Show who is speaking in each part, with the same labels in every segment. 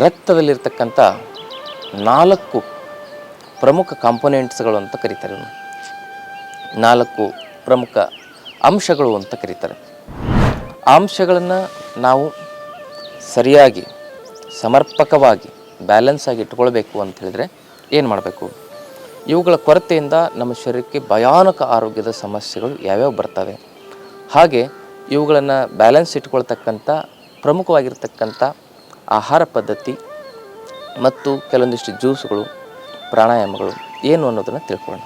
Speaker 1: ರಕ್ತದಲ್ಲಿರ್ತಕ್ಕಂಥ ನಾಲ್ಕು ಪ್ರಮುಖ ಕಾಂಪೊನೆಂಟ್ಸ್ಗಳು ಅಂತ ಕರೀತಾರೆ. ನಾಲ್ಕು ಪ್ರಮುಖ ಅಂಶಗಳು ಅಂತ ಕರೀತಾರೆ. ಅಂಶಗಳನ್ನು ನಾವು ಸರಿಯಾಗಿ, ಸಮರ್ಪಕವಾಗಿ, ಬ್ಯಾಲೆನ್ಸ್ ಆಗಿ ಇಟ್ಕೊಳ್ಬೇಕು ಅಂತ ಹೇಳಿದ್ರೆ ಏನು ಮಾಡಬೇಕು? ಇವುಗಳ ಕೊರತೆಯಿಂದ ನಮ್ಮ ಶರೀರಕ್ಕೆ ಭಯಾನಕ ಆರೋಗ್ಯದ ಸಮಸ್ಯೆಗಳು ಯಾವ್ಯಾವ ಬರ್ತವೆ? ಹಾಗೆ ಇವುಗಳನ್ನು ಬ್ಯಾಲೆನ್ಸ್ ಇಟ್ಕೊಳ್ತಕ್ಕಂಥ, ಪ್ರಮುಖವಾಗಿರ್ತಕ್ಕಂಥ ಆಹಾರ ಪದ್ಧತಿ ಮತ್ತು ಕೆಲವೊಂದಿಷ್ಟು ಜ್ಯೂಸ್ಗಳು, ಪ್ರಾಣಾಯಾಮಗಳು ಏನು ಅನ್ನೋದನ್ನು ತಿಳ್ಕೊಳ್ಳೋಣ.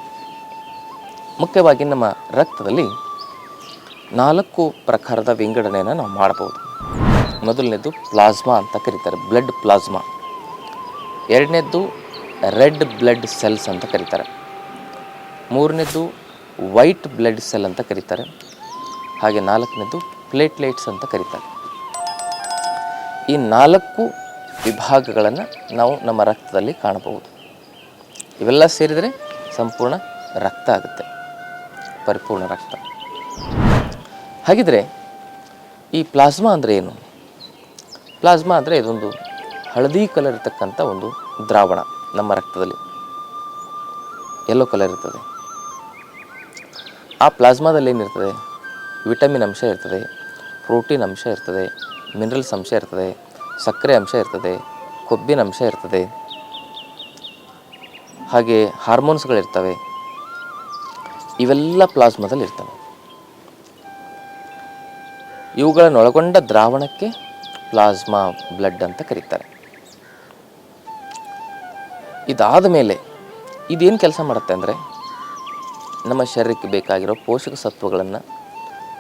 Speaker 1: ಮುಖ್ಯವಾಗಿ ನಮ್ಮ ರಕ್ತದಲ್ಲಿ ನಾಲ್ಕು ಪ್ರಕಾರದ ವಿಂಗಡಣೆಯನ್ನು ನಾವು ಮಾಡ್ಬೋದು. ಮೊದಲನೇದು ಪ್ಲಾಸ್ಮಾ ಅಂತ ಕರೀತಾರೆ, ಬ್ಲಡ್ ಪ್ಲಾಸ್ಮಾ. ಎರಡನೇದ್ದು ರೆಡ್ ಬ್ಲಡ್ ಸೆಲ್ಸ್ ಅಂತ ಕರೀತಾರೆ. ಮೂರನೇದು ವೈಟ್ ಬ್ಲಡ್ ಸೆಲ್ ಅಂತ ಕರೀತಾರೆ. ಹಾಗೆ ನಾಲ್ಕನೇದು ಪ್ಲೇಟ್ಲೇಟ್ಸ್ ಅಂತ ಕರೀತಾರೆ. ಈ ನಾಲ್ಕು ವಿಭಾಗಗಳನ್ನು ನಾವು ನಮ್ಮ ರಕ್ತದಲ್ಲಿ ಕಾಣಬಹುದು. ಇವೆಲ್ಲ ಸೇರಿದರೆ ಸಂಪೂರ್ಣ ರಕ್ತ ಆಗುತ್ತೆ, ಪರಿಪೂರ್ಣ ರಕ್ತ. ಹಾಗಿದ್ರೆ ಈ ಪ್ಲಾಸ್ಮಾ ಅಂದರೆ ಏನು? ಪ್ಲಾಸ್ಮಾ ಅಂದರೆ ಇದೊಂದು ಹಳದಿ ಕಲರ್ ಇರತಕ್ಕಂಥ ಒಂದು ದ್ರಾವಣ ನಮ್ಮ ರಕ್ತದಲ್ಲಿ. ಎಲ್ಲೋ ಕಲರ್ ಇರ್ತದೆ. ಆ ಪ್ಲಾಸ್ಮಾದಲ್ಲಿ ಏನಿರ್ತದೆ? ವಿಟಮಿನ್ ಅಂಶ ಇರ್ತದೆ, ಪ್ರೋಟೀನ್ ಅಂಶ ಇರ್ತದೆ ಮಿನರಲ್ಸ್ ಅಂಶ ಇರ್ತದೆ, ಸಕ್ಕರೆ ಅಂಶ ಇರ್ತದೆ, ಕೊಬ್ಬಿನ ಅಂಶ ಇರ್ತದೆ. ಹಾಗೆ ಹಾರ್ಮೋನ್ಸ್ಗಳಿರ್ತವೆ ಇವೆಲ್ಲ ಪ್ಲಾಸ್ಮಾದಲ್ಲಿ ಇರ್ತವೆ. ಇವುಗಳನ್ನು ಒಳಗೊಂಡ ದ್ರಾವಣಕ್ಕೆ ಪ್ಲಾಸ್ಮಾ ಬ್ಲಡ್ ಅಂತ ಕರೀತಾರೆ. ಇದಾದ ಮೇಲೆ ಇದೇನು ಕೆಲಸ ಮಾಡುತ್ತೆ ಅಂದರೆ, ನಮ್ಮ ಶರೀರಕ್ಕೆ ಬೇಕಾಗಿರೋ ಪೋಷಕ ಸತ್ವಗಳನ್ನು,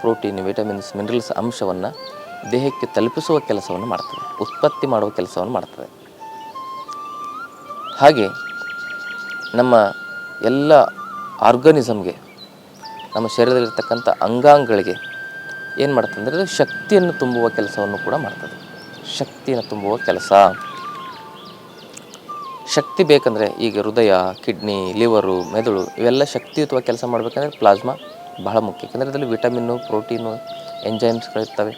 Speaker 1: ಪ್ರೋಟೀನ್, ವಿಟಮಿನ್ಸ್, ಮಿನರಲ್ಸ್ ಅಂಶವನ್ನು ದೇಹಕ್ಕೆ ತಲುಪಿಸುವ ಕೆಲಸವನ್ನು ಮಾಡ್ತದೆ, ಉತ್ಪತ್ತಿ ಮಾಡುವ ಕೆಲಸವನ್ನು ಮಾಡ್ತದೆ. ಹಾಗೆ ನಮ್ಮ ಎಲ್ಲ ಆರ್ಗನಿಸಮ್ಗೆ, ನಮ್ಮ ಶರೀರದಲ್ಲಿರ್ತಕ್ಕಂಥ ಅಂಗಾಂಗಗಳಿಗೆ ಏನು ಮಾಡ್ತದೆ ಅಂದರೆ ಅದು ಶಕ್ತಿಯನ್ನು ತುಂಬುವ ಕೆಲಸವನ್ನು ಕೂಡ ಮಾಡ್ತದೆ. ಶಕ್ತಿಯನ್ನು ತುಂಬುವ ಕೆಲಸ. ಶಕ್ತಿ ಬೇಕಂದರೆ ಈಗ ಹೃದಯ, ಕಿಡ್ನಿ, ಲಿವರು, ಮೆದುಳು ಇವೆಲ್ಲ ಶಕ್ತಿಯುತವಾಗಿ ಕೆಲಸ ಮಾಡಬೇಕಂದ್ರೆ ಪ್ಲಾಸ್ಮಾ ಬಹಳ ಮುಖ್ಯ. ಯಾಕಂದರೆ ಅದರಲ್ಲಿ ವಿಟಮಿನ್ನು, ಪ್ರೋಟೀನು, ಎಂಜೈಮ್ಸ್ಗಳಿರ್ತವೆ.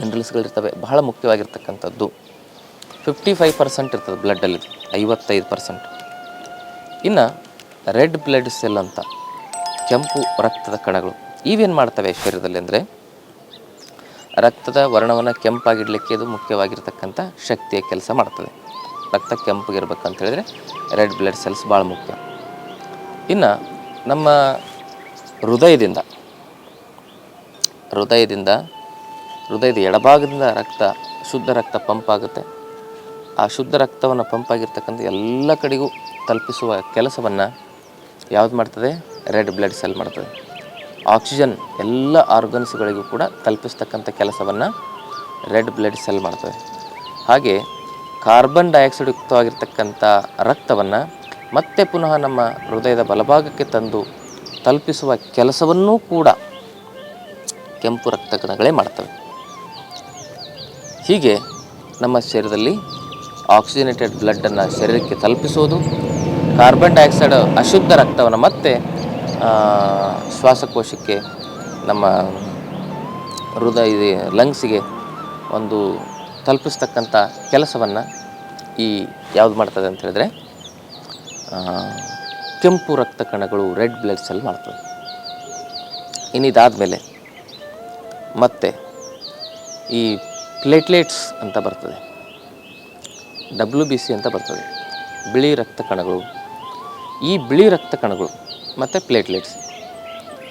Speaker 1: ಮಿನರಲ್ಸ್ಗಳಿರ್ತವೆ ಬಹಳ ಮುಖ್ಯವಾಗಿರ್ತಕ್ಕಂಥದ್ದು. ಫಿಫ್ಟಿ ಫೈವ್ ಪರ್ಸೆಂಟ್ ಇರ್ತದೆ ಬ್ಲಡ್ಡಲ್ಲಿ ಐವತ್ತೈದು ಪರ್ಸೆಂಟ್ ಇನ್ನು ರೆಡ್ ಬ್ಲಡ್ ಸೆಲ್ ಅಂತ, ಕೆಂಪು ರಕ್ತದ ಕಣಗಳು, ಇವೇನು ಮಾಡ್ತವೆ ಶರೀರದಲ್ಲಿ ಅಂದರೆ, ರಕ್ತದ ವರ್ಣವನ್ನು ಕೆಂಪಾಗಿಡಲಿಕ್ಕೆ ಇದು ಮುಖ್ಯವಾಗಿರ್ತಕ್ಕಂಥ ಶಕ್ತಿಯ ಕೆಲಸ ಮಾಡ್ತದೆ. ರಕ್ತ ಕೆಂಪಗಿರ್ಬೇಕಂತ ಹೇಳಿದ್ರೆ ರೆಡ್ ಬ್ಲಡ್ ಸೆಲ್ಸ್ ಭಾಳ ಮುಖ್ಯ. ಇನ್ನು ನಮ್ಮ ಹೃದಯದಿಂದ ಹೃದಯದಿಂದ ಹೃದಯದ ಎಡಭಾಗದಿಂದ ರಕ್ತ, ಶುದ್ಧ ರಕ್ತ ಪಂಪ್ ಆಗುತ್ತೆ. ಆ ಶುದ್ಧ ರಕ್ತವನ್ನು ಪಂಪ್ ಆಗಿರ್ತಕ್ಕಂಥ ಎಲ್ಲ ಕಡೆಗೂ ತಲುಪಿಸುವ ಕೆಲಸವನ್ನು ಯಾವ್ದು ಮಾಡ್ತದೆ? ರೆಡ್ ಬ್ಲಡ್ ಸೆಲ್ ಮಾಡ್ತದೆ. ಆಕ್ಸಿಜನ್ ಎಲ್ಲ ಆರ್ಗನ್ಸ್ಗಳಿಗೂ ಕೂಡ ತಲುಪಿಸ್ತಕ್ಕಂಥ ಕೆಲಸವನ್ನು ರೆಡ್ ಬ್ಲಡ್ ಸೆಲ್ ಮಾಡ್ತದೆ. ಹಾಗೆ ಕಾರ್ಬನ್ ಡೈಆಕ್ಸೈಡ್ ಯುಕ್ತವಾಗಿರ್ತಕ್ಕಂಥ ರಕ್ತವನ್ನು ಮತ್ತೆ ಪುನಃ ನಮ್ಮ ಹೃದಯದ ಬಲಭಾಗಕ್ಕೆ ತಂದು ತಲುಪಿಸುವ ಕೆಲಸವನ್ನೂ ಕೂಡ ಕೆಂಪು ರಕ್ತ ಕಣಗಳೇ ಮಾಡ್ತವೆ. ಹೀಗೆ ನಮ್ಮ ಶರೀರದಲ್ಲಿ ಆಕ್ಸಿಜನೇಟೆಡ್ ಬ್ಲಡ್ಡನ್ನು ಶರೀರಕ್ಕೆ ತಲುಪಿಸೋದು ಕಾರ್ಬನ್ ಡೈಆಕ್ಸೈಡ್ ಅಶುದ್ಧ ರಕ್ತವನ್ನು ಮತ್ತೆ ಶ್ವಾಸಕೋಶಕ್ಕೆ ನಮ್ಮ ಹೃದಯ ಲಂಗ್ಸಿಗೆ ಒಂದು ತಲುಪಿಸ್ತಕ್ಕಂಥ ಕೆಲಸವನ್ನು ಈ ಯಾವ್ದು ಮಾಡ್ತದೆ ಅಂತ ಹೇಳಿದ್ರೆ ಕೆಂಪು ರಕ್ತ ಕಣಗಳು ರೆಡ್ ಬ್ಲಡ್ ಸೆಲ್ ಮಾಡ್ತದೆ. ಇನ್ನಿದಾದಮೇಲೆ ಮತ್ತೆ ಈ ಪ್ಲೇಟ್ಲೆಟ್ಸ್ ಅಂತ ಬರ್ತದೆ. ಡಬ್ಲ್ಯೂ ಬಿ ಸಿ ಅಂತ ಬರ್ತದೆ. ಬಿಳಿ ರಕ್ತ ಕಣಗಳು. ಈ ಬಿಳಿ ರಕ್ತ ಕಣಗಳು ಮತ್ತು ಪ್ಲೇಟ್ಲೆಟ್ಸ್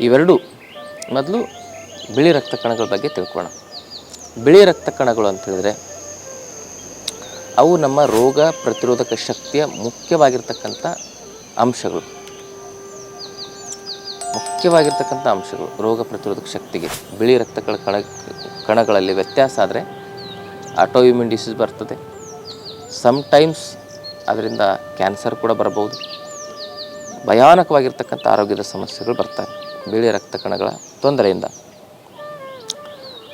Speaker 1: ಇವೆರಡೂ ಮೊದಲು ಬಿಳಿ ರಕ್ತ ಕಣಗಳ ಬಗ್ಗೆ ತಿಳ್ಕೊಳ್ಳೋಣ ಬಿಳಿ ರಕ್ತ ಕಣಗಳು ಅಂತ ಹೇಳಿದ್ರೆ ಅವು ನಮ್ಮ ರೋಗ ಪ್ರತಿರೋಧಕ ಶಕ್ತಿಯ ಮುಖ್ಯವಾಗಿರ್ತಕ್ಕಂಥ ಅಂಶಗಳು. ಮುಖ್ಯವಾಗಿರ್ತಕ್ಕಂಥ ಅಂಶಗಳು ರೋಗ ಪ್ರತಿರೋಧಕ ಶಕ್ತಿಗೆ. ಬಿಳಿ ರಕ್ತ ಕಣ, ಕಣಗಳಲ್ಲಿ ವ್ಯತ್ಯಾಸ ಆದರೆ ಆಟೋಇಮ್ಯೂನ್ ಡಿಸೀಸ್ ಬರ್ತದೆ. ಸಮ್ಟೈಮ್ಸ್ ಅದರಿಂದ ಕ್ಯಾನ್ಸರ್ ಕೂಡ ಬರಬಹುದು. ಭಯಾನಕವಾಗಿರ್ತಕ್ಕಂಥ ಆರೋಗ್ಯದ ಸಮಸ್ಯೆಗಳು ಬರ್ತವೆ. ಬಿಳಿ ರಕ್ತ ಕಣಗಳ ತೊಂದರೆಯಿಂದ.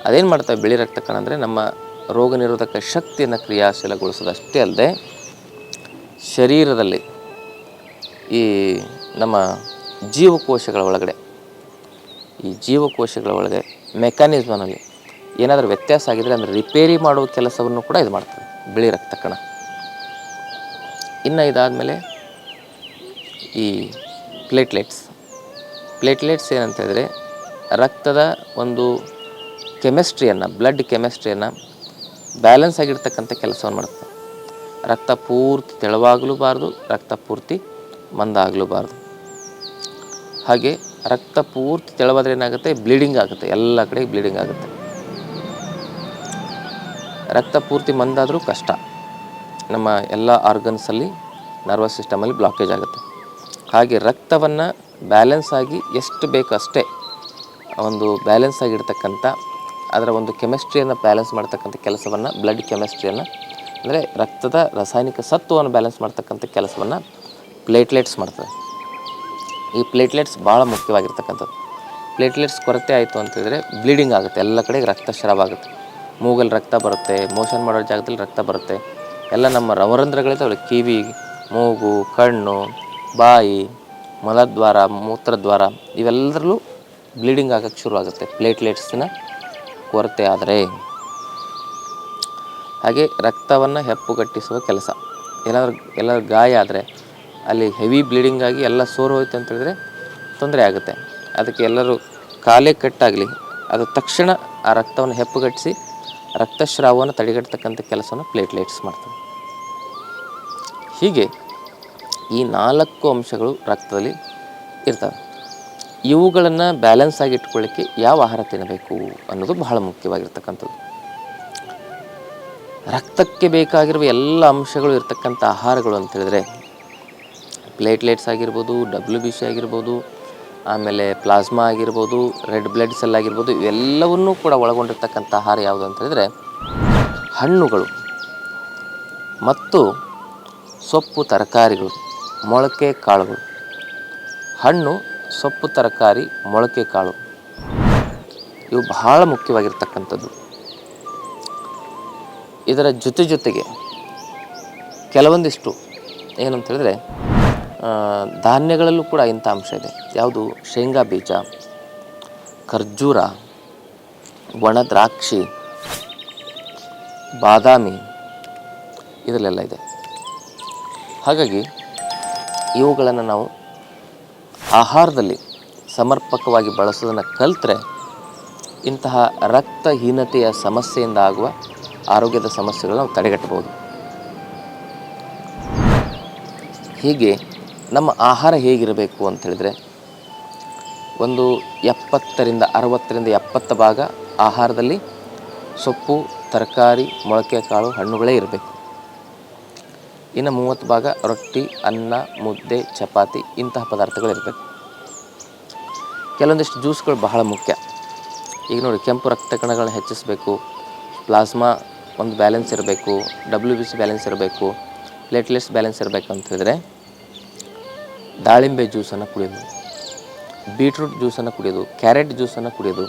Speaker 1: ಅದೇನು ಮಾಡ್ತವೆ ಬಿಳಿ ರಕ್ತ ಕಣ ಅಂದರೆ ನಮ್ಮ ರೋಗ ನಿರೋಧಕ ಶಕ್ತಿಯನ್ನು ಕ್ರಿಯಾಶೀಲಗೊಳಿಸೋದಷ್ಟೇ ಅಲ್ಲದೆ ಶರೀರದಲ್ಲಿ ಈ ನಮ್ಮ ಜೀವಕೋಶಗಳ ಒಳಗಡೆ, ಈ ಜೀವಕೋಶಗಳ ಒಳಗೆ ಮೆಕ್ಯಾನಿಸಮ್ನಲ್ಲಿ ಏನಾದರೂ ವ್ಯತ್ಯಾಸ ಆಗಿದರೆ ಅಂದರೆ ರಿಪೇರಿ ಮಾಡುವ ಕೆಲಸವನ್ನು ಕೂಡ ಇದು ಮಾಡ್ತದೆ, ಬಿಳಿ ರಕ್ತ ಕಣ. ಇನ್ನು ಇದಾದಮೇಲೆ ಈ ಪ್ಲೇಟ್ಲೆಟ್ಸ್ ಪ್ಲೇಟ್ಲೆಟ್ಸ್ ಏನಂತ ಹೇಳಿದ್ರೆ ರಕ್ತದ ಒಂದು ಕೆಮಿಸ್ಟ್ರಿಯನ್ನು ಬ್ಲಡ್ ಕೆಮಿಸ್ಟ್ರಿಯನ್ನು ಬ್ಯಾಲೆನ್ಸ್ ಆಗಿರ್ತಕ್ಕಂಥ ಕೆಲಸವನ್ನು ಮಾಡ್ತದೆ. ರಕ್ತ ಪೂರ್ತಿ ತೆಳುವಾಗಲೂಬಾರ್ದು, ರಕ್ತ ಪೂರ್ತಿ ಮಂದಾಗಲೂಬಾರ್ದು. ಹಾಗೆ ರಕ್ತ ಪೂರ್ತಿ ತೆಳುವಾದ್ರೆ ಏನಾಗುತ್ತೆ? ಬ್ಲೀಡಿಂಗ್ ಆಗುತ್ತೆ. ಎಲ್ಲ ಕಡೆ ಬ್ಲೀಡಿಂಗ್ ಆಗುತ್ತೆ. ರಕ್ತ ಪೂರ್ತಿ ಮಂದಾದರೂ ಕಷ್ಟ. ನಮ್ಮ ಎಲ್ಲ ಆರ್ಗನ್ಸಲ್ಲಿ ನರ್ವಸ್ ಸಿಸ್ಟಮಲ್ಲಿ ಬ್ಲಾಕೇಜ್ ಆಗುತ್ತೆ. ಹಾಗೆ ರಕ್ತವನ್ನು ಬ್ಯಾಲೆನ್ಸ್ ಆಗಿ ಎಷ್ಟು ಬೇಕು ಅಷ್ಟೇ ಒಂದು ಬ್ಯಾಲೆನ್ಸ್ ಆಗಿರ್ತಕ್ಕಂಥ ಅದರ ಒಂದು ಕೆಮಿಸ್ಟ್ರಿಯನ್ನು ಬ್ಯಾಲೆನ್ಸ್ ಮಾಡ್ತಕ್ಕಂಥ ಕೆಲಸವನ್ನು ಬ್ಲಡ್ ಕೆಮಿಸ್ಟ್ರಿಯನ್ನು ಅಂದರೆ ರಕ್ತದ ರಾಸಾಯನಿಕ ಸತ್ವವನ್ನು ಬ್ಯಾಲೆನ್ಸ್ ಮಾಡ್ತಕ್ಕಂಥ ಕೆಲಸವನ್ನು ಪ್ಲೇಟ್ಲೆಟ್ಸ್ ಮಾಡ್ತದೆ. ಈ ಪ್ಲೇಟ್ಲೆಟ್ಸ್ ಭಾಳ ಮುಖ್ಯವಾಗಿರ್ತಕ್ಕಂಥದ್ದು. ಪ್ಲೇಟ್ಲೆಟ್ಸ್ ಕೊರತೆ ಆಯಿತು ಅಂತಂದರೆ ಬ್ಲೀಡಿಂಗ್ ಆಗುತ್ತೆ. ಎಲ್ಲ ಕಡೆ ರಕ್ತಸ್ರಾವ ಆಗುತ್ತೆ. ಮೂಗಲ್ಲಿ ರಕ್ತ ಬರುತ್ತೆ, ಮೋಷನ್ ಮಾಡೋ ಜಾಗದಲ್ಲಿ ರಕ್ತ ಬರುತ್ತೆ. ಎಲ್ಲ ನಮ್ಮ ರವರಂಧ್ರಗಳಿದ್ದಾವೆ ಕಿವಿ, ಮೂಗು, ಕಣ್ಣು, ಬಾಯಿ, ಮಲದ್ವಾರ, ಮೂತ್ರದ್ವಾರ, ಇವೆಲ್ಲದರಲ್ಲೂ ಬ್ಲೀಡಿಂಗ್ ಆಗೋಕ್ಕೆ ಶುರುವಾಗುತ್ತೆ. ಪ್ಲೇಟ್ಲೆಟ್ಸಿನ ಕೊರತೆ ಆದರೆ. ಹಾಗೆ ರಕ್ತವನ್ನು ಹೆಪ್ಪುಗಟ್ಟಿಸುವ ಕೆಲಸ. ಏನಾದರೂ ಎಲ್ಲಾದ್ರೂ ಗಾಯ ಆದರೆ, ಅಲ್ಲಿ ಹೆವಿ ಬ್ಲೀಡಿಂಗ್ ಆಗಿ ಎಲ್ಲ ಸೋರು ಹೋಯ್ತು ಅಂತ ಹೇಳಿದ್ರೆ ತೊಂದರೆ ಆಗುತ್ತೆ. ಅದಕ್ಕೆ ಎಲ್ಲರೂ ಕಾಲೇ ಕಟ್ಟಾಗಲಿ. ಅದು ತಕ್ಷಣ ಆ ರಕ್ತವನ್ನು ಹೆಪ್ಪುಗಟ್ಟಿಸಿ ರಕ್ತಸ್ರಾವವನ್ನು ತಡೆಗಟ್ಟತಕ್ಕಂಥ ಕೆಲಸವನ್ನು ಪ್ಲೇಟ್ಲೆಟ್ಸ್ ಮಾಡ್ತವೆ. ಹೀಗೆ ಈ ನಾಲ್ಕು ಅಂಶಗಳು ರಕ್ತದಲ್ಲಿ ಇರ್ತವೆ. ಇವುಗಳನ್ನು ಬ್ಯಾಲೆನ್ಸ್ ಆಗಿ ಇಟ್ಕೊಳ್ಳಿಕ್ಕೆ ಯಾವ ಆಹಾರ ತಿನ್ನಬೇಕು ಅನ್ನೋದು ಬಹಳ ಮುಖ್ಯವಾಗಿರ್ತಕ್ಕಂಥದ್ದು. ರಕ್ತಕ್ಕೆ ಬೇಕಾಗಿರುವ ಎಲ್ಲ ಅಂಶಗಳು ಇರ್ತಕ್ಕಂಥ ಆಹಾರಗಳು ಅಂತ ಹೇಳಿದ್ರೆ, ಪ್ಲೇಟ್ಲೆಟ್ಸ್ ಆಗಿರ್ಬೋದು ಡಬ್ಲ್ಯೂ ಬಿ ಸಿ ಆಗಿರ್ಬೋದು ಆಮೇಲೆ ಪ್ಲಾಸ್ಮಾ ಆಗಿರ್ಬೋದು, ರೆಡ್ ಬ್ಲಡ್ ಸೆಲ್ ಆಗಿರ್ಬೋದು, ಇವೆಲ್ಲವನ್ನೂ ಕೂಡ ಒಳಗೊಂಡಿರ್ತಕ್ಕಂಥ ಆಹಾರ ಯಾವುದು ಅಂತ ಹೇಳಿದರೆ ಹಣ್ಣುಗಳು ಮತ್ತು ಸೊಪ್ಪು ತರಕಾರಿಗಳು, ಮೊಳಕೆ ಕಾಳುಗಳು. ಹಣ್ಣು, ಸೊಪ್ಪು ತರಕಾರಿ, ಮೊಳಕೆ ಕಾಳು. ಇವು ಬಹಳ ಮುಖ್ಯವಾಗಿರ್ತಕ್ಕಂಥದ್ದು. ಇದರ ಜೊತೆ ಜೊತೆಗೆ ಕೆಲವೊಂದಿಷ್ಟು ಏನಂತ ಹೇಳಿದ್ರೆ ಧಾನ್ಯಗಳಲ್ಲೂ ಕೂಡ ಇಂಥ ಅಂಶ ಇದೆ. ಯಾವುದು? ಶೇಂಗಾ ಬೀಜ, ಖರ್ಜೂರ, ಒಣ ದ್ರಾಕ್ಷಿ, ಬಾದಾಮಿ ಇದರಲ್ಲೆಲ್ಲ ಇದೆ. ಹಾಗಾಗಿ ಇವುಗಳನ್ನು ನಾವು ಆಹಾರದಲ್ಲಿ ಸಮರ್ಪಕವಾಗಿ ಬಳಸೋದನ್ನು ಕಲಿತ್ರೆ ಇಂತಹ ರಕ್ತಹೀನತೆಯ ಸಮಸ್ಯೆಯಿಂದ ಆಗುವ ಆರೋಗ್ಯದ ಸಮಸ್ಯೆಗಳನ್ನು ನಾವು ತಡೆಗಟ್ಟಬಹುದು. ಹೀಗೆ ನಮ್ಮ ಆಹಾರ ಹೇಗಿರಬೇಕು ಅಂತ ಹೇಳಿದ್ರೆ ಒಂದು ಎಪ್ಪತ್ತರಿಂದ ಅರವತ್ತರಿಂದ ಎಪ್ಪತ್ತು ಭಾಗ ಆಹಾರದಲ್ಲಿ ಸೊಪ್ಪು, ತರಕಾರಿ ಮೊಳಕೆ ಕಾಳು ಹಣ್ಣುಗಳೇ ಇರಬೇಕು. ಇನ್ನು ಮೂವತ್ತು ಭಾಗ ರೊಟ್ಟಿ, ಅನ್ನ, ಮುದ್ದೆ, ಚಪಾತಿ ಇಂತಹ ಪದಾರ್ಥಗಳು ಇರಬೇಕು ಕೆಲವೊಂದಿಷ್ಟು ಜ್ಯೂಸ್ಗಳು ಬಹಳ ಮುಖ್ಯ. ಈಗ ನೋಡಿ, ಕೆಂಪು ರಕ್ತ ಕಣಗಳನ್ನ ಹೆಚ್ಚಿಸಬೇಕು, ಪ್ಲಾಸ್ಮಾ ಒಂದು ಬ್ಯಾಲೆನ್ಸ್ ಇರಬೇಕು ಡಬ್ಲ್ಯೂ ಬಿ ಸಿ ಬ್ಯಾಲೆನ್ಸ್ ಇರಬೇಕು ಪ್ಲೇಟ್ಲೆಟ್ಸ್ ಬ್ಯಾಲೆನ್ಸ್ ಇರಬೇಕು ಅಂತ ಹೇಳಿದ್ರೆ ದಾಳಿಂಬೆ ಜ್ಯೂಸನ್ನು ಕುಡಿಯೋದು, ಬೀಟ್ರೂಟ್ ಜ್ಯೂಸನ್ನು ಕುಡಿಯೋದು, ಕ್ಯಾರೆಟ್ ಜ್ಯೂಸನ್ನು ಕುಡಿಯೋದು,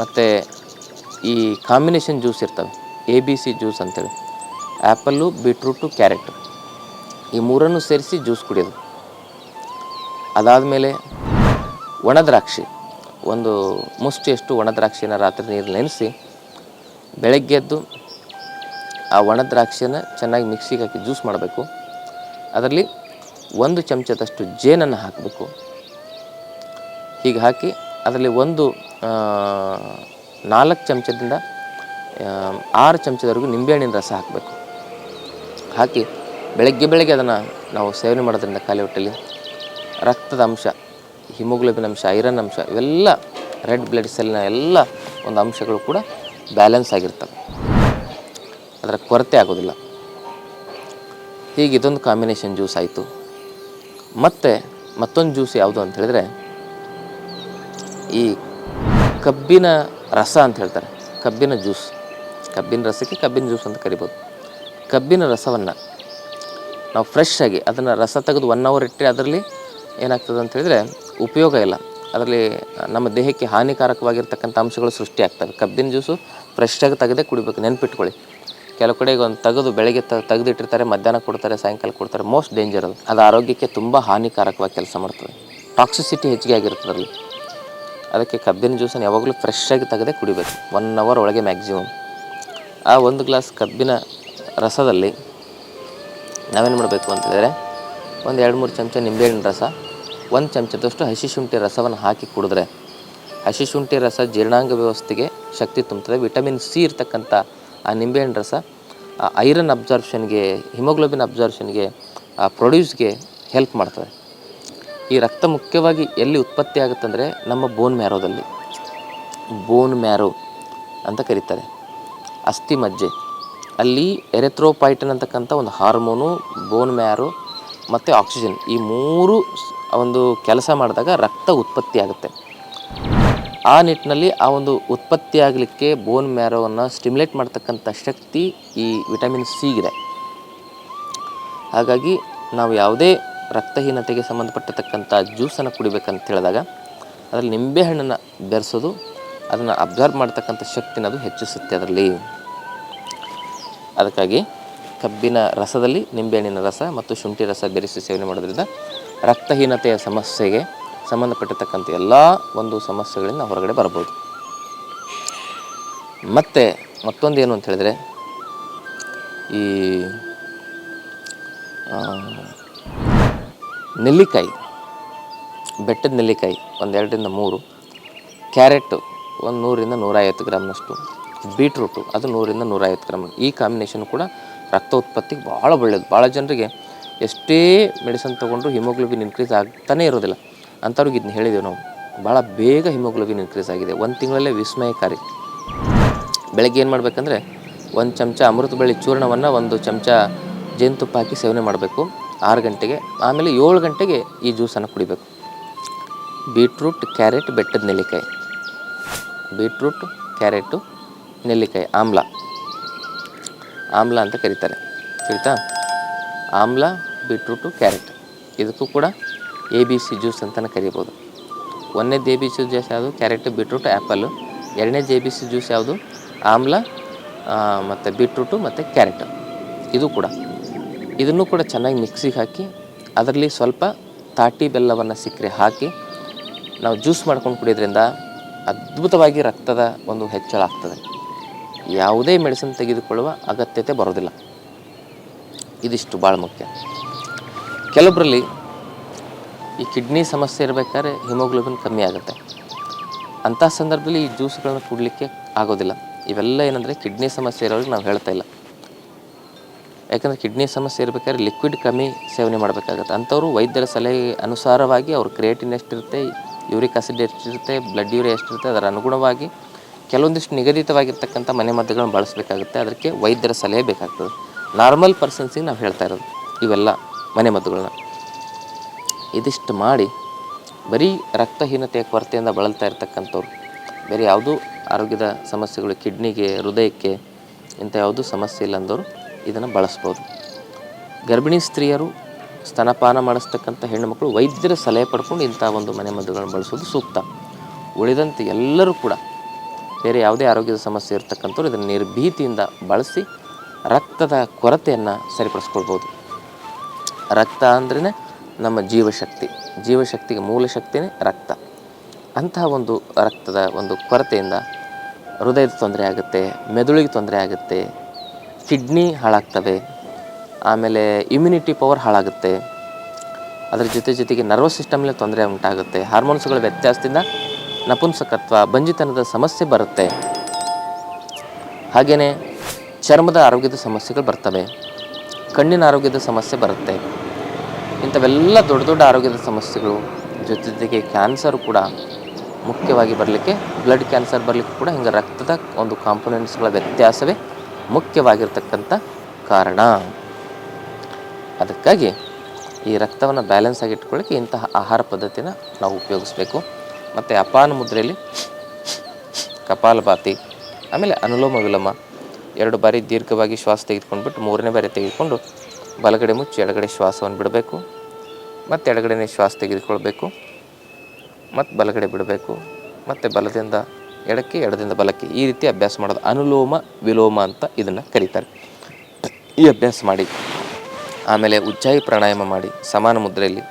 Speaker 1: ಮತ್ತು ಈ ಕಾಂಬಿನೇಷನ್ ಜ್ಯೂಸ್ ಇರ್ತವೆ, ಎ ಬಿ ಸಿ ಜ್ಯೂಸ್ ಅಂತೇಳಿ, ಆ್ಯಪಲ್ಲು, ಬೀಟ್ರೂಟು, ಕ್ಯಾರೆಟ್, ಈ ಮೂರನ್ನು ಸೇರಿಸಿ ಜ್ಯೂಸ್ ಕುಡಿಯೋದು. ಅದಾದ ಮೇಲೆ ಒಣದ್ರಾಕ್ಷಿ ಒಂದು ಮುಷ್ಟಿಯಷ್ಟು ಒಣ ದ್ರಾಕ್ಷಿನ ರಾತ್ರಿ ನೀರು ನೆನೆಸಿ ಬೆಳಗ್ಗೆ ಎದ್ದು ಆ ಒಣ ದ್ರಾಕ್ಷಿಯನ್ನು ಚೆನ್ನಾಗಿ ಮಿಕ್ಸಿಗೆ ಹಾಕಿ ಜ್ಯೂಸ್ ಮಾಡಬೇಕು. ಅದರಲ್ಲಿ ಒಂದು ಚಮಚದಷ್ಟು ಜೇನನ್ನು ಹಾಕಬೇಕು. ಹೀಗೆ ಹಾಕಿ ಅದರಲ್ಲಿ ಒಂದು ನಾಲ್ಕು ಚಮಚದಿಂದ ಆರು ಚಮಚದವರೆಗೂ ನಿಂಬೆಹಣ್ಣಿನ ರಸ ಹಾಕಬೇಕು. ಹಾಕಿ ಬೆಳಗ್ಗೆ ಬೆಳಗ್ಗೆ ಅದನ್ನು ನಾವು ಸೇವನೆ ಮಾಡೋದ್ರಿಂದ ಖಾಲಿ ಹೊಟ್ಟೆಯಲ್ಲಿ ರಕ್ತದ ಅಂಶ, ಹಿಮೋಗ್ಲೋಬಿನ್ ಅಂಶ, ಐರನ್ ಅಂಶ, ಇವೆಲ್ಲ ರೆಡ್ ಬ್ಲಡ್ ಸೆಲ್ನ ಎಲ್ಲ ಒಂದು ಅಂಶಗಳು ಕೂಡ ಬ್ಯಾಲೆನ್ಸ್ ಆಗಿರ್ತವೆ. ಅದರ ಕೊರತೆ ಆಗೋದಿಲ್ಲ. ಹೀಗೆ ಇದೊಂದು ಕಾಂಬಿನೇಷನ್ ಜ್ಯೂಸ್ ಆಯಿತು. ಮತ್ತು ಮತ್ತೊಂದು ಜ್ಯೂಸ್ ಯಾವುದು ಅಂತ ಹೇಳಿದ್ರೆ ಈ ಕಬ್ಬಿನ ರಸ ಅಂತ ಹೇಳ್ತಾರೆ. ಕಬ್ಬಿನ ಜ್ಯೂಸ್. ಕಬ್ಬಿನ ರಸಕ್ಕೆ ಕಬ್ಬಿನ ಜ್ಯೂಸ್ ಅಂತ ಕರಿಬೋದು. ಕಬ್ಬಿನ ರಸವನ್ನು ನಾವು ಫ್ರೆಶ್ ಆಗಿ ಅದನ್ನು ರಸ ತೆಗೆದು ಒನ್ ಅವರ್ ಇಟ್ಟರೆ ಅದರಲ್ಲಿ ಏನಾಗ್ತದೆ ಅಂತ ಹೇಳಿದರೆ ಉಪಯೋಗ ಇಲ್ಲ. ಅದರಲ್ಲಿ ನಮ್ಮ ದೇಹಕ್ಕೆ ಹಾನಿಕಾರಕವಾಗಿರ್ತಕ್ಕಂಥ ಅಂಶಗಳು ಸೃಷ್ಟಿಯಾಗ್ತವೆ ಕಬ್ಬಿನ ಜ್ಯೂಸು ಫ್ರೆಶ್ಶಾಗಿ ತೆಗೆದೇ ಕುಡಿಬೇಕು. ನೆನ್ಪಿಟ್ಕೊಳ್ಳಿ. ಕೆಲವು ಕಡೆ ಈಗ ಒಂದು ತೆಗೆದು ಬೆಳಗ್ಗೆ ತೆಗೆದಿಟ್ಟಿರ್ತಾರೆ, ಮಧ್ಯಾಹ್ನ ಕೊಡ್ತಾರೆ, ಸಾಯಂಕಾಲ ಕೊಡ್ತಾರೆ. ಮೋಸ್ಟ್ ಡೇಂಜರ್ ಅದು. ಅದು ಆರೋಗ್ಯಕ್ಕೆ ತುಂಬ ಹಾನಿಕಾರಕವಾಗಿ ಕೆಲಸ ಮಾಡ್ತದೆ. ಟಾಕ್ಸಿಸಿಟಿ ಹೆಚ್ಚಿಗೆ ಆಗಿರ್ತದೆ ಅದರಲ್ಲಿ ಅದಕ್ಕೆ ಕಬ್ಬಿನ ಜ್ಯೂಸನ್ನು ಯಾವಾಗಲೂ ಫ್ರೆಶ್ಶಾಗಿ ತೆಗೆದೇ ಕುಡಿಬೇಕು. ಒನ್ ಅವರ್ ಒಳಗೆ ಮ್ಯಾಕ್ಸಿಮಮ್ ಆ ಒಂದು ಗ್ಲಾಸ್ ಕಬ್ಬಿನ ರಸದಲ್ಲಿ ನಾವೇನು ಮಾಡಬೇಕು ಅಂತಂದರೆ ಒಂದು ಎರಡು ಮೂರು ಚಮಚ ನಿಂಬೆಹಣ್ಣಿನ ರಸ, ಒಂದು ಚಮಚದಷ್ಟು ಹಸಿ ಶುಂಠಿ ರಸವನ್ನು ಹಾಕಿ ಕುಡಿದ್ರೆ, ಹಸಿ ಶುಂಠಿ ರಸ ಜೀರ್ಣಾಂಗ ವ್ಯವಸ್ಥೆಗೆ ಶಕ್ತಿ ತುಂಬುತ್ತದೆ. ವಿಟಮಿನ್ ಸಿ ಇರ್ತಕ್ಕಂಥ ಆ ನಿಂಬೆಹಣ್ಣು ರಸ ಐರನ್ ಅಬ್ಸಾರ್ಪ್ಷನ್ಗೆ, ಹಿಮೋಗ್ಲೋಬಿನ್ ಅಬ್ಸಾರ್ಪ್ಷನ್ಗೆ, ಆ ಪ್ರೊಡ್ಯೂಸ್ಗೆ ಹೆಲ್ಪ್ ಮಾಡ್ತದೆ. ಈ ರಕ್ತ ಮುಖ್ಯವಾಗಿ ಎಲ್ಲಿ ಉತ್ಪತ್ತಿ ಆಗುತ್ತಂದರೆ ನಮ್ಮ ಬೋನ್ ಮ್ಯಾರೋದಲ್ಲಿ ಬೋನ್ ಮ್ಯಾರೋ ಅಂತ ಕರೀತಾರೆ. ಅಸ್ಥಿ ಮಜ್ಜೆ. ಅಲ್ಲಿ ಎರೆಥ್ರೋಪೈಟನ್ ಅಂತಕ್ಕಂಥ ಒಂದು ಹಾರ್ಮೋನು ಬೋನ್ ಮ್ಯಾರೋ ಮತ್ತು ಆಕ್ಸಿಜನ್ ಈ ಮೂರು ಒಂದು ಕೆಲಸ ಮಾಡಿದಾಗ ರಕ್ತ ಉತ್ಪತ್ತಿ ಆಗುತ್ತೆ. ಆ ನಿಟ್ಟಿನಲ್ಲಿ ಆ ಒಂದು ಉತ್ಪತ್ತಿ ಆಗಲಿಕ್ಕೆ ಬೋನ್ ಮ್ಯಾರೋವನ್ನು ಸ್ಟಿಮ್ಯುಲೇಟ್ ಮಾಡ್ತಕ್ಕಂಥ ಶಕ್ತಿ ಈ ವಿಟಮಿನ್ ಸಿಗಿದೆ ಹಾಗಾಗಿ ನಾವು ಯಾವುದೇ ರಕ್ತಹೀನತೆಗೆ ಸಂಬಂಧಪಟ್ಟಿರ್ತಕ್ಕಂಥ ಜ್ಯೂಸನ್ನು ಕುಡಿಬೇಕಂತ ಹೇಳಿದಾಗ ಅದರಲ್ಲಿ ನಿಂಬೆಹಣ್ಣನ್ನು ಬೆರೆಸೋದು, ಅದನ್ನು ಅಬ್ಸರ್ವ್ ಮಾಡ್ತಕ್ಕಂಥ ಶಕ್ತಿನ ಅದು ಹೆಚ್ಚಿಸುತ್ತೆ ಅದರಲ್ಲಿ. ಅದಕ್ಕಾಗಿ ಕಬ್ಬಿನ ರಸದಲ್ಲಿ ನಿಂಬೆಹಣ್ಣಿನ ರಸ ಮತ್ತು ಶುಂಠಿ ರಸ ಬೆರೆಸಿ ಸೇವನೆ ಮಾಡೋದ್ರಿಂದ ರಕ್ತಹೀನತೆಯ ಸಮಸ್ಯೆಗೆ ಸಂಬಂಧಪಟ್ಟಿರ್ತಕ್ಕಂಥ ಎಲ್ಲ ಒಂದು ಸಮಸ್ಯೆಗಳಿಂದ ಹೊರಗಡೆ ಬರ್ಬೋದು. ಮತ್ತು ಮತ್ತೊಂದು ಏನು ಅಂತ ಹೇಳಿದ್ರೆ, ಈ ನೆಲ್ಲಿಕಾಯಿ, ಬೆಟ್ಟದ ನೆಲ್ಲಿಕಾಯಿ ಒಂದು ಎರಡರಿಂದ ಮೂರು, ಕ್ಯಾರೆಟ್ ಒಂದು ನೂರಿಂದ ನೂರೈವತ್ತು ಗ್ರಾಮ್ನಷ್ಟು, ಬೀಟ್ರೂಟು ಅದು ನೂರಿಂದ ನೂರೈವತ್ತು ಗ್ರಾಮ್. ಈ ಕಾಂಬಿನೇಷನ್ ಕೂಡ ರಕ್ತ ಉತ್ಪತ್ತಿಗೆ ಭಾಳ ಒಳ್ಳೆಯದು ಭಾಳ ಜನರಿಗೆ ಎಷ್ಟೇ ಮೆಡಿಸನ್ ತೊಗೊಂಡ್ರು ಹಿಮೋಗ್ಲೋಬಿನ್ ಇನ್ಕ್ರೀಸ್ ಆಗ್ತಾನೇ ಇರೋದಿಲ್ಲ. ಅಂಥವ್ರಿಗೆ ಇದನ್ನ ಹೇಳಿದ್ದೇವೆ ನಾವು. ಭಾಳ ಬೇಗ ಹಿಮೋಗ್ಲೋಬಿನ್ ಇನ್ಕ್ರೀಸ್ ಆಗಿದೆ. ಒಂದು ತಿಂಗಳಲ್ಲೇ ವಿಸ್ಮಯಕಾರಿ. ಬೆಳಗ್ಗೆ ಏನು ಮಾಡಬೇಕಂದ್ರೆ, ಒಂದು ಚಮಚ ಅಮೃತ ಬಳ್ಳಿ ಚೂರ್ಣವನ್ನು ಒಂದು ಚಮಚ ಜೇನುತುಪ್ಪ ಹಾಕಿ ಸೇವನೆ ಮಾಡಬೇಕು. ಆರು ಗಂಟೆಗೆ, ಆಮೇಲೆ ಏಳು ಗಂಟೆಗೆ ಈ ಜ್ಯೂಸನ್ನು ಕುಡಿಬೇಕು. ಬೀಟ್ರೂಟ್, ಕ್ಯಾರೆಟ್, ಬೆಟ್ಟದ ನೆಲ್ಲಿಕಾಯಿ. ಬೀಟ್ರೂಟ್, ಕ್ಯಾರೆಟು, ನೆಲ್ಲಿಕಾಯಿ, ಆಮ್ಲ. ಆಮ್ಲ ಅಂತ ಕರೀತಾರೆ. ತಿಳಿತಾ ಆಮ್ಲ, ಬೀಟ್ರೂಟು, ಕ್ಯಾರೆಟ್. ಇದಕ್ಕೂ ಕೂಡ ಎ ಬಿ ಸಿ ಜ್ಯೂಸ್ ಅಂತಲೇ ಕರಿಬೋದು. ಒಂದನೇದು ಎ ಬಿ ಸಿ ಜ್ಯೂಸ್ ಯಾವುದು? ಕ್ಯಾರೆಟ್ ಬೀಟ್ರೂಟ್ ಆ್ಯಪಲ್ಲು ಎರಡನೇದು ಎ ಬಿ ಸಿ ಜ್ಯೂಸ್ ಯಾವುದು? ಆಮ್ಲ ಮತ್ತು ಬೀಟ್ರೂಟು ಮತ್ತು ಕ್ಯಾರೆಟ್ ಇದು ಕೂಡ. ಇದನ್ನು ಕೂಡ ಚೆನ್ನಾಗಿ ಮಿಕ್ಸಿಗೆ ಹಾಕಿ, ಅದರಲ್ಲಿ ಸ್ವಲ್ಪ ತಾಟಿ ಬೆಲ್ಲವನ್ನು ಸಿಕ್ಕರೆ ಹಾಕಿ, ನಾವು ಜ್ಯೂಸ್ ಮಾಡ್ಕೊಂಡು ಕುಡಿಯೋದ್ರಿಂದ ಅದ್ಭುತವಾಗಿ ರಕ್ತದ ಒಂದು ಹೆಚ್ಚಳ ಆಗ್ತದೆ. ಯಾವುದೇ ಮೆಡಿಸಿನ್ ತೆಗೆದುಕೊಳ್ಳುವ ಅಗತ್ಯತೆ ಬರೋದಿಲ್ಲ. ಇದಿಷ್ಟು ಭಾಳ ಮುಖ್ಯ. ಕೆಲವೊಬ್ಬರಲ್ಲಿ ಈ ಕಿಡ್ನಿ ಸಮಸ್ಯೆ ಇರಬೇಕಾದ್ರೆ ಹಿಮೋಗ್ಲೋಬಿನ್ ಕಮ್ಮಿ ಆಗುತ್ತೆ. ಅಂಥ ಸಂದರ್ಭದಲ್ಲಿ ಈ ಜ್ಯೂಸ್ಗಳನ್ನು ಕುಡಲಿಕ್ಕೆ ಆಗೋದಿಲ್ಲ. ಇವೆಲ್ಲ ಏನಂದರೆ ಕಿಡ್ನಿ ಸಮಸ್ಯೆ ಇರೋರಿಗೆ ನಾವು ಹೇಳ್ತಾ ಇಲ್ಲ. ಯಾಕಂದರೆ ಕಿಡ್ನಿ ಸಮಸ್ಯೆ ಇರಬೇಕಾದ್ರೆ ಲಿಕ್ವಿಡ್ ಕಮ್ಮಿ ಸೇವನೆ ಮಾಡಬೇಕಾಗತ್ತೆ. ಅಂಥವ್ರು ವೈದ್ಯರ ಸಲಹೆ ಅನುಸಾರವಾಗಿ ಅವ್ರ ಕ್ರಿಯೇಟಿನ್ ಎಷ್ಟಿರುತ್ತೆ, ಯೂರಿಕ್ ಆಸಿಡ್ ಎಷ್ಟಿರುತ್ತೆ ಬ್ಲಡ್ ಯೂರಿಯಾ ಎಷ್ಟಿರುತ್ತೆ, ಅದರ ಅನುಗುಣವಾಗಿ ಕೆಲವೊಂದಿಷ್ಟು ನಿಗದಿತವಾಗಿರ್ತಕ್ಕಂಥ ಮನೆಮದ್ದುಗಳನ್ನ ಬಳಸಬೇಕಾಗುತ್ತೆ. ಅದಕ್ಕೆ ವೈದ್ಯರ ಸಲಹೆ ಬೇಕಾಗ್ತದೆ. ನಾರ್ಮಲ್ ಪರ್ಸನ್ಸಿಗೆ ನಾವು ಹೇಳ್ತಾ ಇರೋದು ಇವೆಲ್ಲ ಮನೆಮದ್ದುಗಳನ್ನ ಇದಿಷ್ಟು ಮಾಡಿ ಬರೀ ರಕ್ತಹೀನತೆಯ ಕೊರತೆಯಿಂದ ಬಳಲ್ತಾ ಇರ್ತಕ್ಕಂಥವ್ರು. ಬೇರೆ ಯಾವುದೂ ಆರೋಗ್ಯದ ಸಮಸ್ಯೆಗಳು, ಕಿಡ್ನಿಗೆ, ಹೃದಯಕ್ಕೆ ಇಂಥ ಯಾವುದೂ ಸಮಸ್ಯೆ ಇಲ್ಲ ಅಂದವರು ಇದನ್ನು ಬಳಸ್ಬೋದು. ಗರ್ಭಿಣಿ ಸ್ತ್ರೀಯರು ಸ್ತನಪಾನ ಮಾಡಿಸ್ತಕ್ಕಂಥ ಹೆಣ್ಣುಮಕ್ಕಳು ವೈದ್ಯರ ಸಲಹೆ ಪಡ್ಕೊಂಡು ಇಂಥ ಒಂದು ಮನೆಮದ್ದುಗಳನ್ನು ಬಳಸೋದು ಸೂಕ್ತ. ಉಳಿದಂತೆ ಎಲ್ಲರೂ ಕೂಡ ಬೇರೆ ಯಾವುದೇ ಆರೋಗ್ಯದ ಸಮಸ್ಯೆ ಇರ್ತಕ್ಕಂಥವ್ರು ಇದನ್ನು ನಿರ್ಭೀತಿಯಿಂದ ಬಳಸಿ ರಕ್ತದ ಕೊರತೆಯನ್ನು ಸರಿಪಡಿಸ್ಕೊಳ್ಬೋದು. ರಕ್ತ ಅಂದ್ರೇ ನಮ್ಮ ಜೀವಶಕ್ತಿ. ಜೀವಶಕ್ತಿಗೆ ಮೂಲ ಶಕ್ತಿನೇ ರಕ್ತ. ಅಂತಹ ಒಂದು ರಕ್ತದ ಒಂದು ಕೊರತೆಯಿಂದ ಹೃದಯದ ತೊಂದರೆ ಆಗುತ್ತೆ, ಮೆದುಳಿಗೆ ತೊಂದರೆ ಆಗುತ್ತೆ, ಕಿಡ್ನಿ ಹಾಳಾಗ್ತವೆ, ಆಮೇಲೆ ಇಮ್ಯುನಿಟಿ ಪವರ್ ಹಾಳಾಗುತ್ತೆ, ಅದರ ಜೊತೆ ಜೊತೆಗೆ ನರ್ವಸ್ ಸಿಸ್ಟಮ್ನಲ್ಲಿ ತೊಂದರೆ ಉಂಟಾಗುತ್ತೆ ಹಾರ್ಮೋನ್ಸ್ಗಳ ವ್ಯತ್ಯಾಸದಿಂದ ನಪುಂಸಕತ್ವ, ಬಂಜಿತನದ ಸಮಸ್ಯೆ ಬರುತ್ತೆ. ಹಾಗೆಯೇ ಚರ್ಮದ ಆರೋಗ್ಯದ ಸಮಸ್ಯೆಗಳು ಬರ್ತವೆ, ಕಣ್ಣಿನ ಆರೋಗ್ಯದ ಸಮಸ್ಯೆ ಬರುತ್ತೆ. ಇಂಥವೆಲ್ಲ ದೊಡ್ಡ ದೊಡ್ಡ ಆರೋಗ್ಯದ ಸಮಸ್ಯೆಗಳು ಜೊತೆ ಜೊತೆಗೆ ಕ್ಯಾನ್ಸರ್ ಕೂಡ ಮುಖ್ಯವಾಗಿ ಬರಲಿಕ್ಕೆ ಬ್ಲಡ್ ಕ್ಯಾನ್ಸರ್ ಬರಲಿಕ್ಕೆ ಕೂಡ ಹಿಂಗೆ ರಕ್ತದ ಒಂದು ಕಾಂಪೊನೆಂಟ್ಸ್ಗಳ ವ್ಯತ್ಯಾಸವೇ ಮುಖ್ಯವಾಗಿರ್ತಕ್ಕಂಥ ಕಾರಣ. ಅದಕ್ಕಾಗಿ ಈ ರಕ್ತವನ್ನು ಬ್ಯಾಲೆನ್ಸ್ ಆಗಿ ಇಟ್ಕೊಳ್ಳಿಕ್ಕೆ ಇಂತಹ ಆಹಾರ ಪದ್ಧತಿನ ನಾವು ಉಪಯೋಗಿಸ್ಬೇಕು. ಮತ್ತು ಅಪಾನ ಮುದ್ರೆಯಲ್ಲಿ ಕಪಾಲಭಾತಿ, ಆಮೇಲೆ ಅನುಲೋಮ ವಿಲೋಮ, ಎರಡು ಬಾರಿ ದೀರ್ಘವಾಗಿ ಶ್ವಾಸ ತೆಗೆದುಕೊಂಡ್ಬಿಟ್ಟು ಮೂರನೇ ಬಾರಿ ತೆಗೆದುಕೊಂಡು ಬಲಗಡೆ ಮುಚ್ಚಿ, ಎಡಗಡೆ ಶ್ವಾಸವನ್ನು ಬಿಡಬೇಕು. ಮತ್ತು ಎಡಗಡೆನೇ ಶ್ವಾಸ ತೆಗೆದುಕೊಳ್ಬೇಕು. ಮತ್ತು ಬಲಗಡೆ ಬಿಡಬೇಕು. ಮತ್ತು ಬಲದಿಂದ ಎಡಕ್ಕೆ, ಎಡದಿಂದ ಬಲಕ್ಕೆ ಈ ರೀತಿ ಅಭ್ಯಾಸ ಮಾಡೋದು ಅನುಲೋಮ ವಿಲೋಮ ಅಂತ ಇದನ್ನು ಕರೀತಾರೆ. ಈ ಅಭ್ಯಾಸ ಮಾಡಿ, ಆಮೇಲೆ ಉಜ್ಜಾಯಿ ಪ್ರಾಣಾಯಾಮ ಮಾಡಿ, ಸಮಾನ ಮುದ್ರೆಯಲ್ಲಿ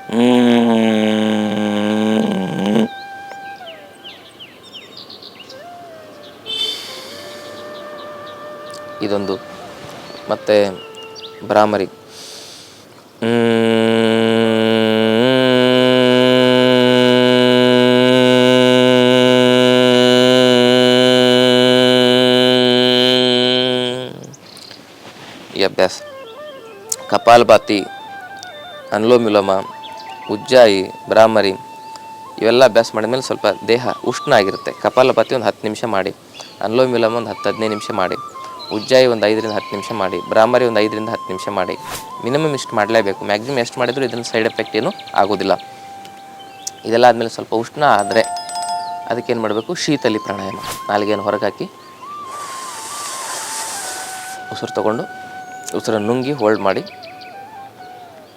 Speaker 1: ಇದೊಂದು. ಮತ್ತು ಭ್ರಾಮರಿ ಅಭ್ಯಾಸ ಕಪಾಲಭಾತಿ ಅನುಲೋಮ ವಿಲೋಮ ಉಜ್ಜಾಯಿ, ಬ್ರಾಹ್ಮರಿ, ಇವೆಲ್ಲ ಅಭ್ಯಾಸ ಮಾಡಿದ್ಮೇಲೆ ಸ್ವಲ್ಪ ದೇಹ ಉಷ್ಣ ಆಗಿರುತ್ತೆ ಕಪಾಲಭಾತಿ ಒಂದು ಹತ್ತು ನಿಮಿಷ ಮಾಡಿ ಅನುಲೋಮ ವಿಲೋಮ ಒಂದು ಹತ್ತು ಹದಿನೈದು ನಿಮಿಷ ಮಾಡಿ, ಉಜ್ಜಾಯಿ ಒಂದು ಐದರಿಂದ ಹತ್ತು ನಿಮಿಷ ಮಾಡಿ, ಬ್ರಾಹ್ಮರಿ ಒಂದು ಐದರಿಂದ ಹತ್ತು ನಿಮಿಷ ಮಾಡಿ. ಮಿನಿಮಮ್ ಇಷ್ಟು ಮಾಡಲೇಬೇಕು. ಮ್ಯಾಕ್ಸಿಮಮ್ ಎಷ್ಟು ಮಾಡಿದರೂ ಇದನ್ನು ಸೈಡ್ ಎಫೆಕ್ಟ್ ಏನೂ ಆಗೋದಿಲ್ಲ. ಇದೆಲ್ಲ ಆದಮೇಲೆ ಸ್ವಲ್ಪ ಉಷ್ಣ ಆದರೆ ಅದಕ್ಕೇನು ಮಾಡಬೇಕು? ಶೀತಲಿ ಪ್ರಾಣಾಯಾಮ. ನಾಲಿಗೆಯನ್ನು ಹೊರಗಾಕಿ, ಉಸಿರು ತಗೊಂಡು ಉಸಿರನ್ನು ನುಂಗಿ ಹೋಲ್ಡ್ ಮಾಡಿ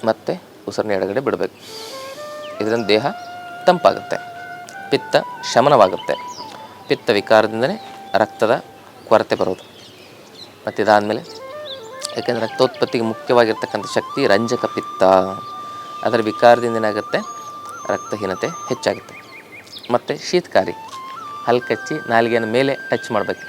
Speaker 1: ಮತ್ತೆ ಉಸಿರನ್ನ ಎಡಗಡೆ ಬಿಡಬೇಕು. ಇದರಿಂದ ದೇಹ ತಂಪಾಗುತ್ತೆ. ಪಿತ್ತ ಶಮನವಾಗುತ್ತೆ. ಪಿತ್ತ ವಿಕಾರದಿಂದಲೇ ರಕ್ತದ ಕೊರತೆ ಬರೋದು. ಮತ್ತು ಇದಾದಮೇಲೆ ಯಾಕೆಂದರೆ ರಕ್ತೋತ್ಪತ್ತಿಗೆ ಮುಖ್ಯವಾಗಿರ್ತಕ್ಕಂಥ ಶಕ್ತಿ ರಂಜಕ ಪಿತ್ತ. ಅದರ ವಿಕಾರದಿಂದ ಏನಾಗುತ್ತೆ? ರಕ್ತಹೀನತೆ ಹೆಚ್ಚಾಗುತ್ತೆ. ಮತ್ತು ಶೀತಕಾರಿ ಹಲ್ಕಚ್ಚಿ ನಾಲಿಗೆಯನ್ನು ಮೇಲೆ ಟಚ್ ಮಾಡಬೇಕು.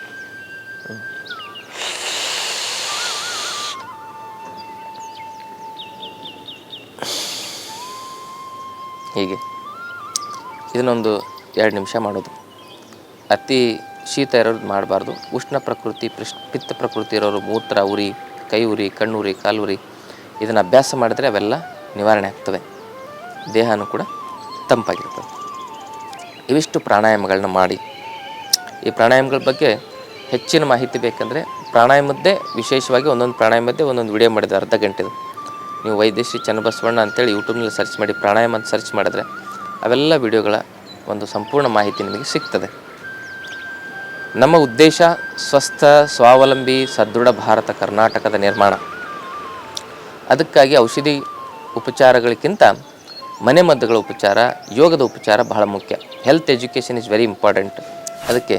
Speaker 1: ಹೀಗೆ. ಇದನ್ನೊಂದು ಎರಡು ನಿಮಿಷ ಮಾಡೋದು. ಅತಿ ಶೀತ ಇರೋದು ಮಾಡಬಾರ್ದು. ಉಷ್ಣ ಪ್ರಕೃತಿ, ಪ್ರಿಶ್, ಪಿತ್ತ ಪ್ರಕೃತಿ ಇರೋರು ಮೂತ್ರ, ಉರಿ, ಕೈ ಉರಿ, ಕಣ್ಣುರಿ, ಕಾಲುರಿ, ಇದನ್ನು ಅಭ್ಯಾಸ ಮಾಡಿದರೆ ಅವೆಲ್ಲ ನಿವಾರಣೆ ಆಗ್ತವೆ. ದೇಹನೂ ಕೂಡ ತಂಪಾಗಿರ್ತದೆ. ಇವಿಷ್ಟು ಪ್ರಾಣಾಯಾಮಗಳನ್ನ ಮಾಡಿ. ಈ ಪ್ರಾಣಾಯಾಮಗಳ ಬಗ್ಗೆ ಹೆಚ್ಚಿನ ಮಾಹಿತಿ ಬೇಕಂದರೆ ಪ್ರಾಣಾಯಾಮದ್ದೇ ವಿಶೇಷವಾಗಿ ಒಂದೊಂದು ಪ್ರಾಣಾಯಾಮದ್ದೇ ಒಂದೊಂದು ವಿಡಿಯೋ ಮಾಡಿದೆ ಅರ್ಧ ಗಂಟೆದು. ನೀವು ವೈದ್ಯಶ್ರೀ ಚನ್ನಬಸವಣ್ಣ ಅಂತೇಳಿ ಯೂಟ್ಯೂಬ್ನಲ್ಲಿ ಸರ್ಚ್ ಮಾಡಿ ಪ್ರಾಣಾಯಾಮ ಅಂತ ಸರ್ಚ್ ಮಾಡಿದ್ರೆ ಅವೆಲ್ಲ ವಿಡಿಯೋಗಳ ಒಂದು ಸಂಪೂರ್ಣ ಮಾಹಿತಿ ನಿಮಗೆ ಸಿಗ್ತದೆ. ನಮ್ಮ ಉದ್ದೇಶ ಸ್ವಸ್ಥ, ಸ್ವಾವಲಂಬಿ, ಸದೃಢ ಭಾರತ ಕರ್ನಾಟಕದ ನಿರ್ಮಾಣ. ಅದಕ್ಕಾಗಿ ಔಷಧಿ ಉಪಚಾರಗಳಿಗಿಂತ ಮನೆಮದ್ದುಗಳ ಉಪಚಾರ, ಯೋಗದ ಉಪಚಾರ ಬಹಳ ಮುಖ್ಯ. Health education is very important ಅದಕ್ಕೆ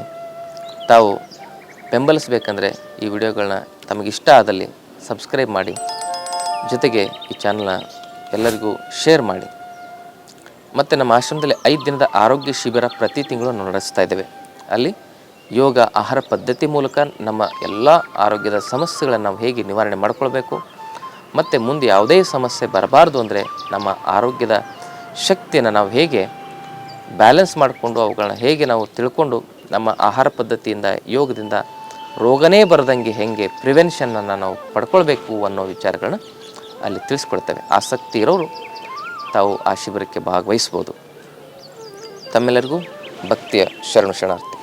Speaker 1: ತಾವು ಬೆಂಬಲಿಸಬೇಕಂದ್ರೆ ಈ ವಿಡಿಯೋಗಳನ್ನ ತಮಗಿಷ್ಟ ಆದಲ್ಲಿ ಸಬ್ಸ್ಕ್ರೈಬ್ ಮಾಡಿ. ಜೊತೆಗೆ ಈ ಚಾನಲ್ನ ಎಲ್ಲರಿಗೂ ಶೇರ್ ಮಾಡಿ. ಮತ್ತು ನಮ್ಮ ಆಶ್ರಮದಲ್ಲಿ ಐದು ದಿನದ ಆರೋಗ್ಯ ಶಿಬಿರ ಪ್ರತಿ ತಿಂಗಳು ನಡೆಸ್ತಾ ಇದ್ದೇವೆ. ಅಲ್ಲಿ ಯೋಗ, ಆಹಾರ ಪದ್ಧತಿ ಮೂಲಕ ನಮ್ಮ ಎಲ್ಲ ಆರೋಗ್ಯದ ಸಮಸ್ಯೆಗಳನ್ನು ನಾವು ಹೇಗೆ ನಿವಾರಣೆ ಮಾಡಿಕೊಳ್ಬೇಕು, ಮತ್ತು ಮುಂದೆ ಯಾವುದೇ ಸಮಸ್ಯೆ ಬರಬಾರ್ದು ಅಂದರೆ ನಮ್ಮ ಆರೋಗ್ಯದ ಶಕ್ತಿಯನ್ನು ನಾವು ಹೇಗೆ ಬ್ಯಾಲೆನ್ಸ್ ಮಾಡಿಕೊಂಡು ಅವುಗಳನ್ನ ಹೇಗೆ ನಾವು ತಿಳ್ಕೊಂಡು ನಮ್ಮ ಆಹಾರ ಪದ್ಧತಿಯಿಂದ, ಯೋಗದಿಂದ ರೋಗನೇ ಬರದಂಗೆ ಹೇಗೆ ಪ್ರಿವೆನ್ಷನ್ನನ್ನು ನಾವು ಪಡ್ಕೊಳ್ಬೇಕು ಅನ್ನೋ ವಿಚಾರಗಳನ್ನ ಅಲ್ಲಿ ತಿಳಿಸ್ಕೊಡ್ತೇವೆ. ಆಸಕ್ತಿ ಇರೋರು ತಾವು ಆ ಶಿಬಿರಕ್ಕೆ ಭಾಗವಹಿಸ್ಬೋದು. ತಮ್ಮೆಲ್ಲರಿಗೂ ಭಕ್ತಿಯ ಶರಣು ಶರಣಾರ್ಥಿ.